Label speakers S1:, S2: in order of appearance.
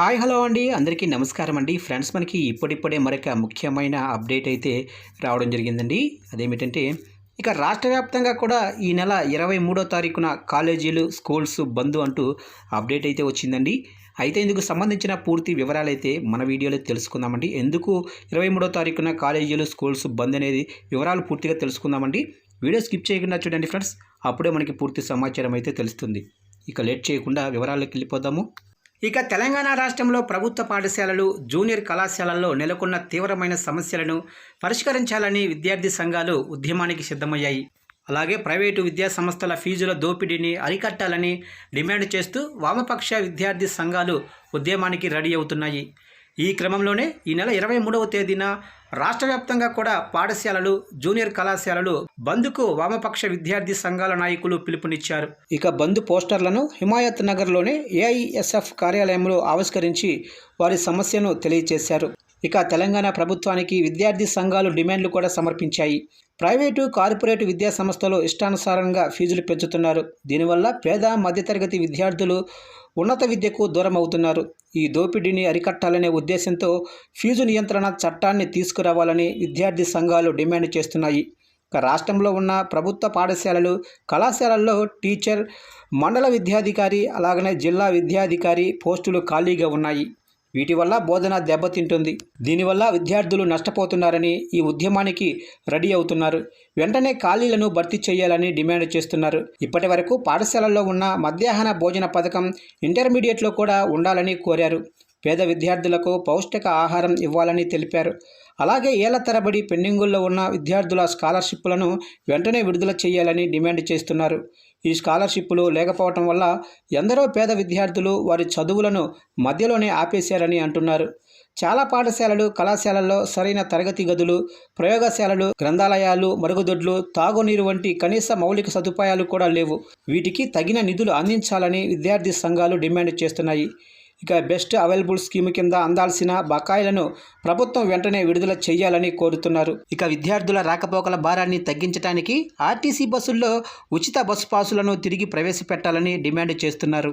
S1: Hi hello అండి. అందరికీ నమస్కారం అండి. ఫ్రెండ్స్ మనకి ఇప్పుడిప్పుడే మరొక ముఖ్యమైన అప్డేట్ అయితే రావడం జరిగిందండి. అదేమిటంటే ఇక రాష్ట్ర వ్యాప్తంగా కూడా ఈ నెల ఇరవై మూడో తారీఖున కాలేజీలు స్కూల్స్ బంద్ అంటూ అప్డేట్ అయితే వచ్చిందండి. అయితే ఇందుకు సంబంధించిన పూర్తి వివరాలు అయితే మన వీడియోలో తెలుసుకుందామండి. ఎందుకు ఇరవై మూడో తారీఖున కాలేజీలు స్కూల్స్ బంద్ అనేది వివరాలు పూర్తిగా తెలుసుకుందామండి. వీడియో స్కిప్ చేయకుండా చూడండి ఫ్రెండ్స్. అప్పుడే మనకి పూర్తి సమాచారం అయితే తెలుస్తుంది. ఇక లేట్ చేయకుండా వివరాల్లోకి వెళ్ళిపోదాము. ఇక తెలంగాణ రాష్ట్రంలో ప్రభుత్వ పాఠశాలలు జూనియర్ కళాశాలల్లో నెలకొన్న తీవ్రమైన సమస్యలను పరిష్కరించాలని విద్యార్థి సంఘాలు ఉద్యమానికి సిద్ధమయ్యాయి. అలాగే ప్రైవేటు విద్యా సంస్థల ఫీజుల దోపిడీని అరికట్టాలని డిమాండ్ చేస్తూ వామపక్ష విద్యార్థి సంఘాలు ఉద్యమానికి రెడీ అవుతున్నాయి. ఈ క్రమంలోనే ఈ నెల ఇరవై మూడవ తేదీన రాష్ట్ర వ్యాప్తంగా కూడా పాఠశాలలు జూనియర్ కళాశాలలు బంద్కు వామపక్ష విద్యార్థి సంఘాల నాయకులు పిలుపునిచ్చారు. ఇక బంద్ పోస్టర్లను హిమాయత్ నగర్లోని ఏఐఎస్ఎఫ్ కార్యాలయంలో ఆవిష్కరించి వారి సమస్యను తెలియజేశారు ఇక తెలంగాణ ప్రభుత్వానికి విద్యార్థి సంఘాలు డిమాండ్లు కూడా సమర్పించాయి. ప్రైవేటు కార్పొరేట్ విద్యా సంస్థలు ఇష్టానుసారంగా ఫీజులు పెంచుతున్నారు. దీనివల్ల పేద మధ్యతరగతి విద్యార్థులు ఉన్నత విద్యకు దూరం అవుతున్నారు. ఈ దోపిడీని అరికట్టాలనే ఉద్దేశంతో ఫీజు నియంత్రణ చట్టాన్ని తీసుకురావాలని విద్యార్థి సంఘాలు డిమాండ్ చేస్తున్నాయి. రాష్ట్రంలో ఉన్న ప్రభుత్వ పాఠశాలలు కళాశాలల్లో టీచర్ మండల విద్యాధికారి అలాగనే జిల్లా విద్యాధికారి పోస్టులు ఖాళీగా ఉన్నాయి. వీటి వల్ల బోధన దెబ్బతింటుంది. దీనివల్ల విద్యార్థులు నష్టపోతున్నారని ఈ ఉద్యమానికి రెడీ అవుతున్నారు. వెంటనే ఖాళీలను భర్తీ చేయాలని డిమాండ్ చేస్తున్నారు. ఇప్పటి వరకు పాఠశాలల్లో ఉన్న మధ్యాహ్న భోజన పథకం ఇంటర్మీడియట్లో కూడా ఉండాలని కోరారు. పేద విద్యార్థులకు పౌష్టిక ఆహారం ఇవ్వాలని తెలిపారు. అలాగే ఏళ్ళ తరబడి పెండింగుల్లో ఉన్న విద్యార్థుల స్కాలర్షిప్లను వెంటనే విడుదల చేయాలని డిమాండ్ చేస్తున్నారు. ఈ స్కాలర్షిప్లు లేకపోవటం వల్ల ఎందరో పేద విద్యార్థులు వారి చదువులను మధ్యలోనే ఆపేశారని అంటున్నారు. చాలా పాఠశాలలు కళాశాలల్లో సరైన తరగతి గదులు ప్రయోగశాలలు గ్రంథాలయాలు మరుగుదొడ్లు తాగునీరు వంటి కనీస మౌలిక సదుపాయాలు కూడా లేవు. వీటికి తగిన నిధులు అందించాలని విద్యార్థి సంఘాలు డిమాండ్ చేస్తున్నాయి. ఇక బెస్ట్ అవైలబుల్ స్కీమ్ కింద అందాల్సిన బకాయిలను ప్రభుత్వం వెంటనే విడుదల చేయాలని కోరుతున్నారు. ఇక విద్యార్థుల రాకపోకల భారాన్ని తగ్గించడానికి ఆర్టీసీ బస్సుల్లో ఉచిత బస్సు పాసులను తిరిగి ప్రవేశపెట్టాలని డిమాండ్ చేస్తున్నారు.